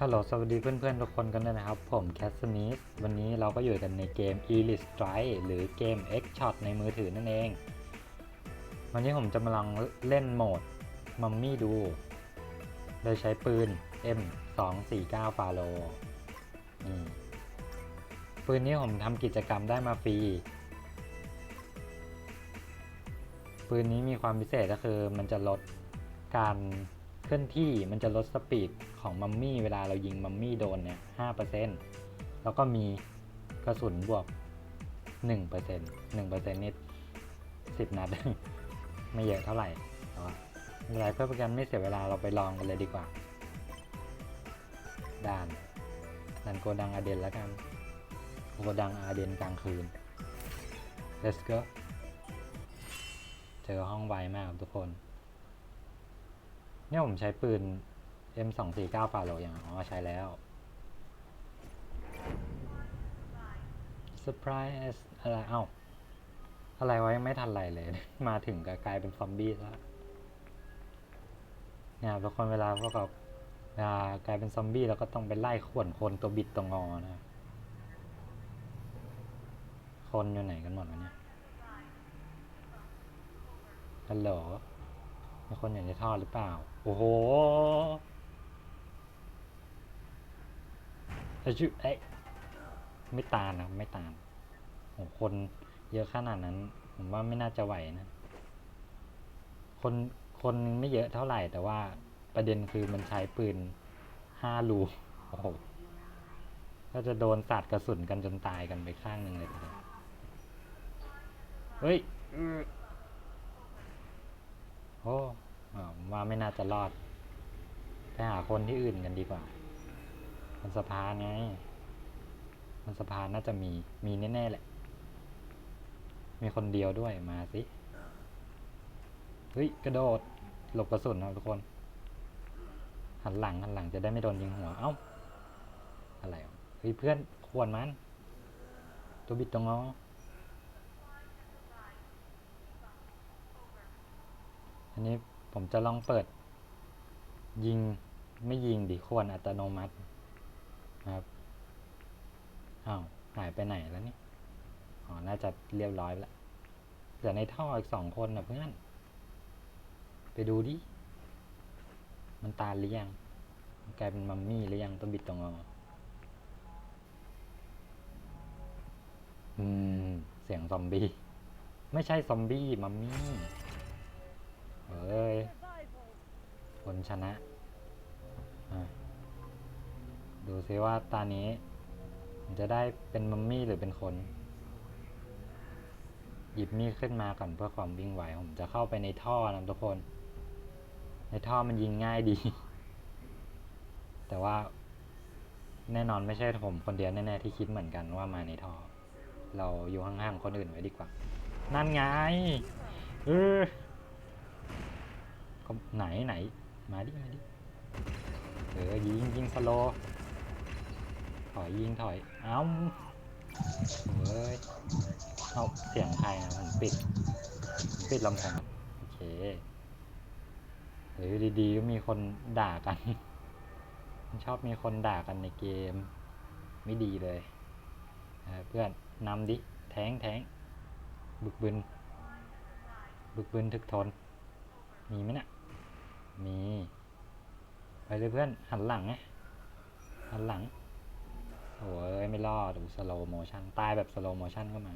ฮัลโหลสวัสดีเพื่อนๆ ทุกคนกันด้วยนะครับ ผมแคสสมิธวันนี้เราก็อยู่กันในเกม Elite Strike หรือเกม X Shot ในมือถือนั่นเอง วันนี้ผมจะมาลองเล่นโหมดมัมมี่ดู โดยใช้ปืน M 2 4 9ฟาโลนี่ปืนนี้ผมทำกิจกรรมได้มาฟรี ปืนนี้มีความพิเศษก็คือมันจะลดการ เคลื่อนที่มันจะลดสปีดของมัมมี่เวลาเรายิงมัมมี่โดนเนี่ยห้าเปอร์เซ็นแล้วก็มีกระสุนบวกหนึ่งเปอร์เซ็นต์หนึ่งเปอร์เซ็นต์นี่สิบนัด ไม่เยอะเท่าไหร่แต่ว่าไม่เป็นไรเพื่อเป็นการไม่เสียเวลาเราไปลองกันเลยดีกว่า ด่านด่านโกดังอาเดนแล้วกันโกดังอาเดนกลางคืน let's go เจอห้องไวมากครับทุกคน เนี่ยผมใช้ปืน M249 ฟาโลอย่างอ๋อใช้แล้ว Surprise อะไร เอ้า อะไรวะยังไม่ทันไรเลย มาถึงก็กลายเป็นซอมบี้ซะเนี่ยทุกคนเวลาพวกเราเวลากลายเป็นซอมบี้เราก็ต้องไปไล่ข่วนคนตัวบิดตัวงอนะครับคนอยู่ไหนกันหมดวะเนี่ยฮัลโหล มีคนอยู่ในท่อหรือเปล่า โอ้โหอะชื่อเอ๊ะไม่ตานนะไม่ตานโอ้โหคนเยอะขนาดนั้น ผมว่าไม่น่าจะไหวนะ คนคนไม่เยอะเท่าไหร่ แต่ว่าประเด็นคือมันใช้ปืนห้าลูโอ้โหก็จะโดนสาดกระสุนกันจนตายกันไปข้างหนึ่งเลยเดียวเฮ้ย โอ้มว่าไม่น่าจะรอด ไปหาคนที่อื่นกันดีกว่าบนสะพานไงบนสะพานน่าจะมี มีแน่ๆแหละ มีคนเดียวด้วยมาสิ เฮ้ย กระโดด หลบกระสุนนะทุกคน หันหลังหันหลังจะได้ไม่โดนยิงหัว เอ้า อะไร เฮ้ยเพื่อนควรมัน ตัวบิดตัวงอ อันนี้ผมจะลองเปิด ยิงไม่ยิงดิควรอัตโนมัตินะครับอ้าวหายไปไหนแล้วนี่อ๋อน่าจะเรียบร้อยแล้วเหลือในท่ออีกสองคนนะเพื่อน ไปดูดิ มันตายหรือยังกลายเป็นมัมมี่หรือยังตัวบิดตัวงออืม เสียงซอมบี้ ไม่ใช่ซอมบี้ มัมมี่ เอ้ยคนชนะ ดูซิว่าตานี้ผมจะได้เป็นมัมมี่หรือเป็นคน หยิบมีดขึ้นมาก่อนเพื่อความวิ่งไหว ผมจะเข้าไปในท่อนะทุกคน ในท่อมันยิงง่ายดี แต่ว่าแน่นอนไม่ใช่ผมคนเดียวแน่ๆที่คิดเหมือนกันว่ามาในท่อ เราอยู่ห่างๆคนอื่นไว้ดีกว่า นั่นไง เออ ก็ไหนไหน มาดิ มาดิ เออ ยิงยิงสโล ถอยยิงถอย เอ้าเฮ้ย เอาเสียงใครนะผมปิด ปิดลำโพงโอเคเฮ้ยดีๆก็มีคนด่ากัน ชอบมีคนด่ากันในเกม ไม่ดีเลยเเพื่อนนำดิ แทงแทงบึกบึน บึกบึนถึกทน มีไหมเนะี่ย มี ไปเลยเพื่อน หันหลังไงหันหลัง โอ้ยไม่รอดดูสโลโมชันตายแบบสโลโมชันก็มา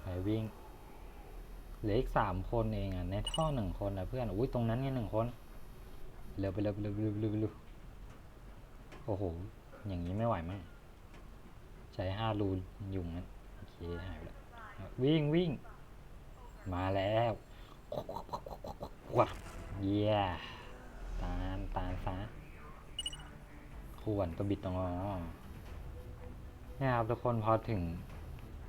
ไปวิ่งเหลืออีกสามคนเองอะ ในท่อหนึ่งคนอะเพื่อน อุ้ยตรงนั้นไงหนึ่งคน เร็วไปเร็วไปเร็วไปเร็วเร็วโอ้โห อย่างนี้ไม่ไหวมั้ง ใช้ห้ารูยุงนั้นโอเคหายไปแล้ว วิ่งวิ่ง มาแล้ว วัดเยี่ยตาลตาลซะขวนตัวบิดตรงอเนี่ครับทุกคนพอถึง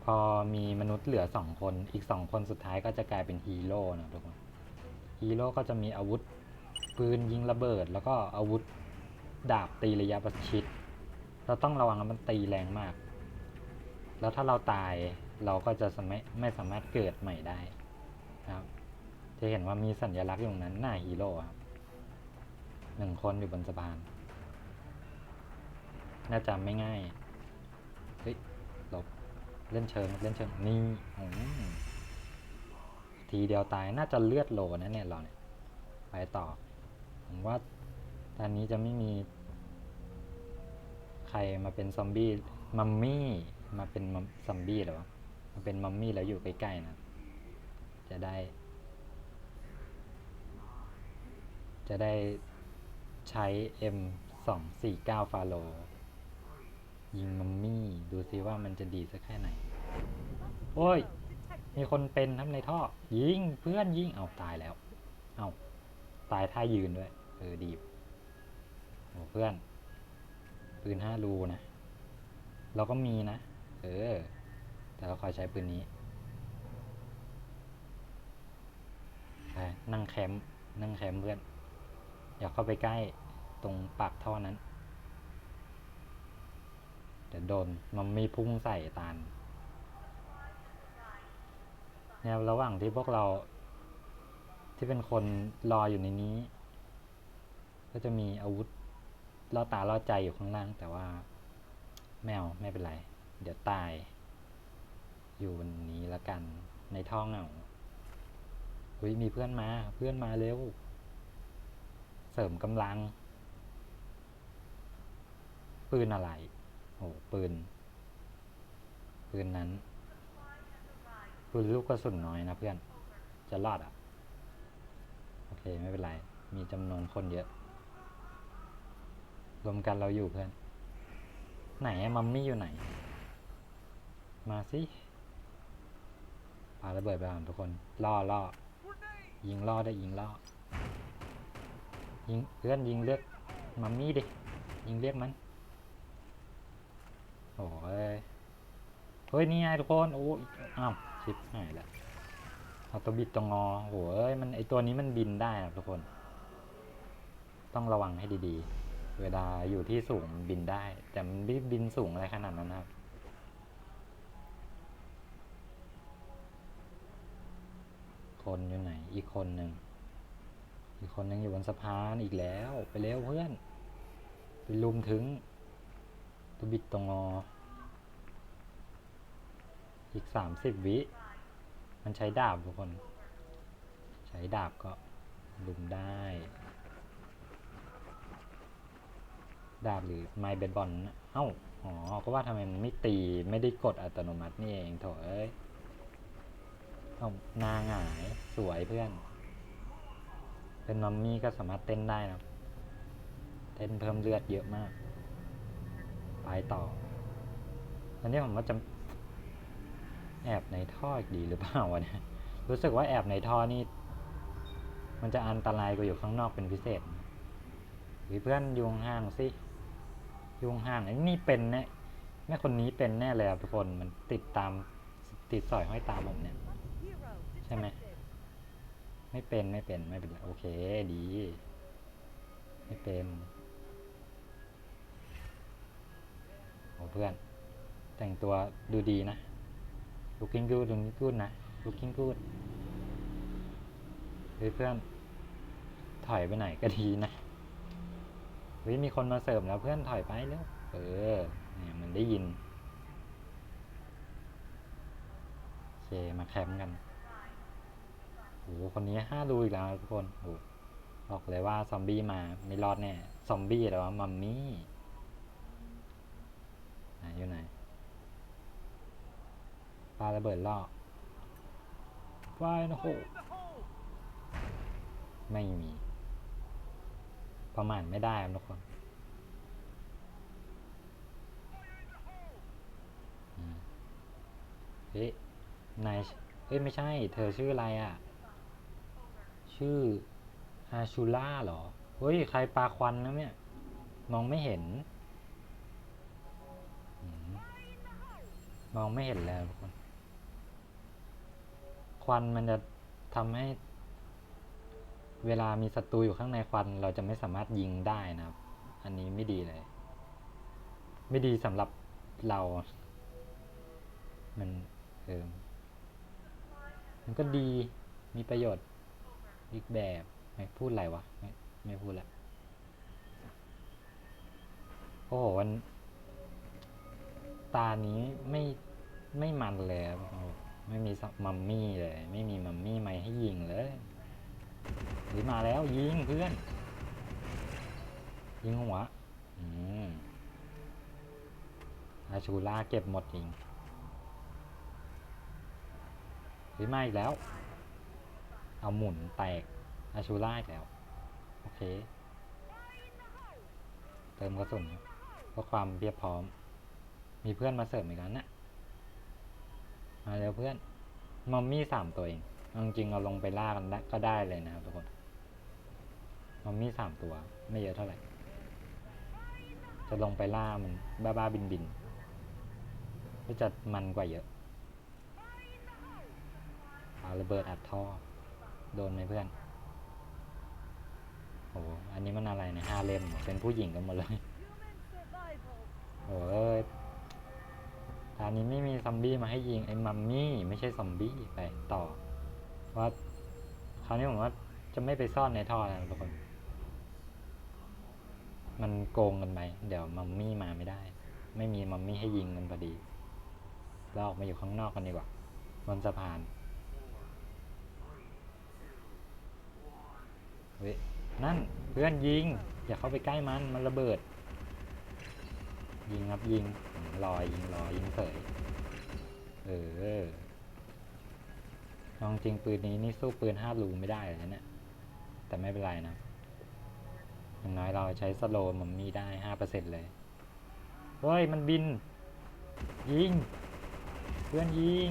พอมีมนุษย์เหลือสองคน อีกสองคนสุดท้ายก็จะกลายเป็นฮีโร่นะทุกคนฮีโร่ก็จะมีอาวุธปืนยิงระเบิด แล้วก็อาวุธดาบตีระยะประชิด เราต้องระวังนะมันตีแรงมาก แล้วถ้าเราตายเราก็จะไม่ไม่สามารถเกิดใหม่ได้นะครับ จะเห็นว่ามีสัญลักษณ์อยู่ตรงนั้นหน้าฮีโร่ครับหนึ่งคนอยู่บนสะพาน น่าจะไม่ง่าย เฮ้ยหลบเล่นเชิงเล่นเชิงนี่อืมทีเดียวตายน่าจะเลือดโลนะเนี่ยเราเนี่ย ไปต่อ ผมว่าตอนนี้จะไม่มี ใครมาเป็นซอมบี้มัมมี่มาเป็นซอมบี้หรอมาเป็นมัมมี่แล้วอยู่ใกล้ๆนะ จะได้ จะได้ใช้ M 2 4 9ฟาโล ยิงมัมมี่ ดูซิว่ามันจะดีสักแค่ไหน โอ้ย มีคนเป็นทั้งในท่อ ยิงเพื่อนยิง เอาตายแล้ว เอาตายท่ายืนด้วย เออ ดีโอ้เพื่อน ปืนห้ารูนะ เราก็มีนะ เออ แต่เราคอยใช้ปืนนี้ไปนั่งแคมป์นั่งแคมป์เพื่อน อย่าเข้าไปใกล้ตรงปากท่อนั้นเดี๋ยวโดนมันมีพุ่งใส่ตาลเนี่ยระหว่างที่พวกเราที่เป็นคนรออยู่ในนี้ ก็จะมีอาวุธล่อตาล่อใจอยู่ข้างล่าง แต่ว่าแมวไม่เป็นไร เดี๋ยวตาย อยู่บนนี้ละกันในท่อเหงาเฮ้ยมีเพื่อนมา เพื่อนมาเร็ว เสริมกำลัง ปืนอะไร โอ้ปืน ปืนนั้น ปืนลูกกระสุนน้อยนะเพื่อน จะรอดอะ โอเค ไม่เป็นไร มีจำนวนคนเยอะ รวมกันเราอยู่เพื่อน ไหนมัมมี่อยู่ไหน มาสิปาระเบิดไปก่อนทุกคน ล่อล่อยิงล่อได้ยิงล่อ ยิงเพื่อนยิงเลือกมัมมี่ดิ ยิงเรียกมัน โอ้ย เฮ้ย นี่ไงทุกคน โอ้ยอ้าวชิปหายแล้วเอาตัวบิดตัวงอโอ้ยมันไอตัวนี้มันบินได้นะทุกคน ต้องระวังให้ดีๆ เวลาอยู่ที่สูงบินได้ แต่มันไม่บินสูงอะไรขนาดนั้นครับคนอยู่ไหนอีกคนหนึ่ง อีกคนหนึงอยู่บนสะพานอีกแล้ว ไปเร็วเพื่อน ไปลุมถึงตัวบิดตัวงอ อีกสามสิบวิ มันใช้ดาบทุกคน ใช้ดาบก็ลุมได้ ดาบหรือไม้เบสบอลนะเอ้า อ๋อ ก็ว่าทำไมมันไม่ตีไม่ได้กดอัตโนมัตินี่เองโถเอ้ยเอานาหงายสวยเพื่อน เป็นมัมมี่ก็สามารถเต้นได้นะเต้นเพิ่มเลือดเยอะมาก ไปต่อ อันนี้ผมว่าจะแอบในท่ออีกดีหรือเปล่าวะเนี่ย รู้สึกว่าแอบในท่อนี่ มันจะอันตรายกว่าอยู่ข้างนอกเป็นพิเศษหรือเพื่อนยุงห่างสิ ยุงห่างไอ้นี่เป็นแน่แม่คนนี้เป็นแน่เลยอะทุกคน มันติดตามติดสอยห้อยตามผมเนี่ย ใช่ไหม ไม่เป็นไม่เป็นไม่เป็นโอเคดี ไม่เป็นโอ้เพื่อน แต่งตัวดูดีนะ looking good looking good นะ looking good เฮ้ยเพื่อน ถอยไปไหนก็ดีนะเฮ้ยมีคนมาเสริมแล้วเพื่อนถอยไปแล้วเออเนี่ยมันได้ยิน โอเค มาแคมป์กัน โอ้โหคนนี้ห้าดูอีกแล้วทุกคนโหบอกเลยว่าซอมบี้มาไม่รอดแน่ ซอมบี้แล้วมัมมี่ไหนอยู่ไหนปลาระเบิดล่อไฟนะโหไม่มี ประมาณไม่ได้ครับทุกคนเฮ้ยนายเฮ้ย ไม่ใช่ เธอชื่ออะไรอะ ชื่ออาชูล่าเหรอ เฮ้ย ใครปลาควันนะเนี่ย มองไม่เห็นมมองไม่เห็นแล้วทุกคน ควันมันจะทำให้ เวลามีศัตรูอยู่ข้างในควัน เราจะไม่สามารถยิงได้นะครับ อันนี้ไม่ดีเลย ไม่ดีสำหรับเรา มันเออมันก็ดีมีประโยชน์ อีกแบบไม่พูดอะไรวะ ไม่ไม่พูดละโอ้โหวัน ตานี้ไม่ไม่มันเลย ไม่มีมัมมี่เลย ไม่มีมัมมี่ไม่ให้ยิงเลยหรือมาแล้วยิงเพื่อน ยิงหัวอืมอาชูล่าเก็บหมดจริงหรือมาอีกแล้ว เอาหมุนแตกอาชูล่าอีกแล้ว โอเค เติมกระสุนเพื่อความเรียบพร้อม มีเพื่อนมาเสริมอีกแล้วนะมาแล้วเพื่อนมอมมี่สามตัวเองเอาจริงเราลงไปล่ากันก็ได้เลยนะครับทุกคนมอมมี่สามตัว ไม่เยอะเท่าไหร่ จะลงไปล่ามันบ้าบ้าบินบินก็จะมันกว่าเยอะเอาระเบิดอัดท่อ โดนไหมเพื่อนโอ้โหอันนี้มันอะไรเนี่ยห้าเล่มเหรอเป็นผู้หญิงกันหมดเลยโอ้ยตอนนี้ไม่มีซอมบี้มาให้ยิงไอ้มัมมี่ไม่ใช่ซอมบี้ไปต่อ ว่าคราวนี้ผมว่าจะไม่ไปซ่อนในท่อแล้วทุกคน มันโกงกันไหมเดี๋ยวมัมมี่มาไม่ได้ ไม่มีมัมมี่ให้ยิงกันพอดีเราออกมาอยู่ข้างนอกกันดีกว่าบนสะพาน เฮ้ยนั่นเพื่อนยิง อย่าเข้าไปใกล้มันมันระเบิด ยิงครับยิงรอยยิงรอยยิงเสยเออลองจริงปืนนี้นี่สู้ปืนห้ารูไม่ได้เลยนะเนี่ยแต่ไม่เป็นไรนะอย่างน้อยเราใช้สโลมัมมี่ได้ห้าเปอร์เซ็นเลย เฮ้ย มันบิน ยิง เพื่อนยิง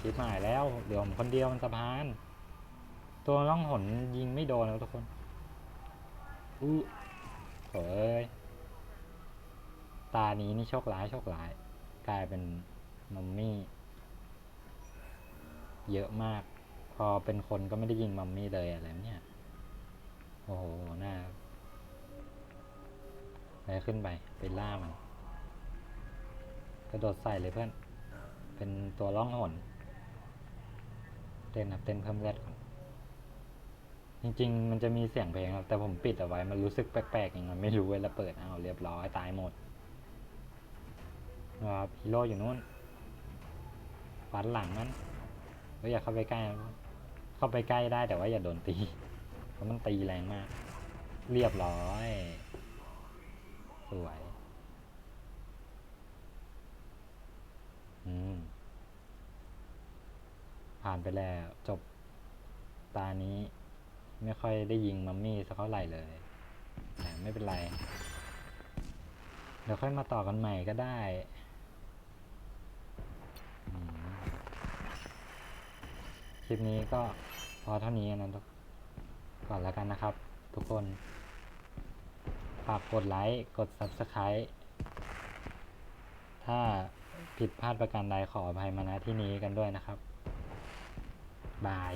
ชิบหายแล้วเหลือผมคนเดียวมันสะพาน ตัวล่องหนยิงไม่โดนแล้วทุกคนอู้เอ้ยตานี้นี่โชคร้ายโชคร้าย กลายเป็นมัมมี่ เยอะมาก พอเป็นคนก็ไม่ได้ยิงมัมมี่เลยอะไรเนี่ย โอ้โหหน้าไปขึ้นไปไปล่ามันกระโดดใส่เลยเพื่อน เป็นตัวล่องหน เต้นครับเต้นเพิ่มเลือดก่อน จริงๆ มันจะมีเสียงเพลงครับ แต่ผมปิดเอาไว้ มันรู้สึกแปลกๆอย่างนั้นไม่รู้เวลาเปิด เอาเรียบร้อยตายหมดครับฮีโร่อยู่นู่นฟันหลังมันเฮ้ยอย่าเข้าไปใกล้ เข้าไปใกล้ได้แต่ว่าอย่าโดนตี เพราะมันตีแรงมาก เรียบร้อย สวย อืม ผ่านไปแล้วจบตานี้ ไม่ค่อยได้ยิงมัมมี่สักเท่าไหร่เลยแต่ไม่เป็นไร เดี๋ยวค่อยมาต่อกันใหม่ก็ได้คลิปนี้ก็พอเท่านี้นะทุกก่อนแล้วกันนะครับ ทุกคนฝากกดไลค์ กด Subscribe ถ้าผิดพลาดประการใดขออภัยมาณที่นี้กันด้วยนะครับ บาย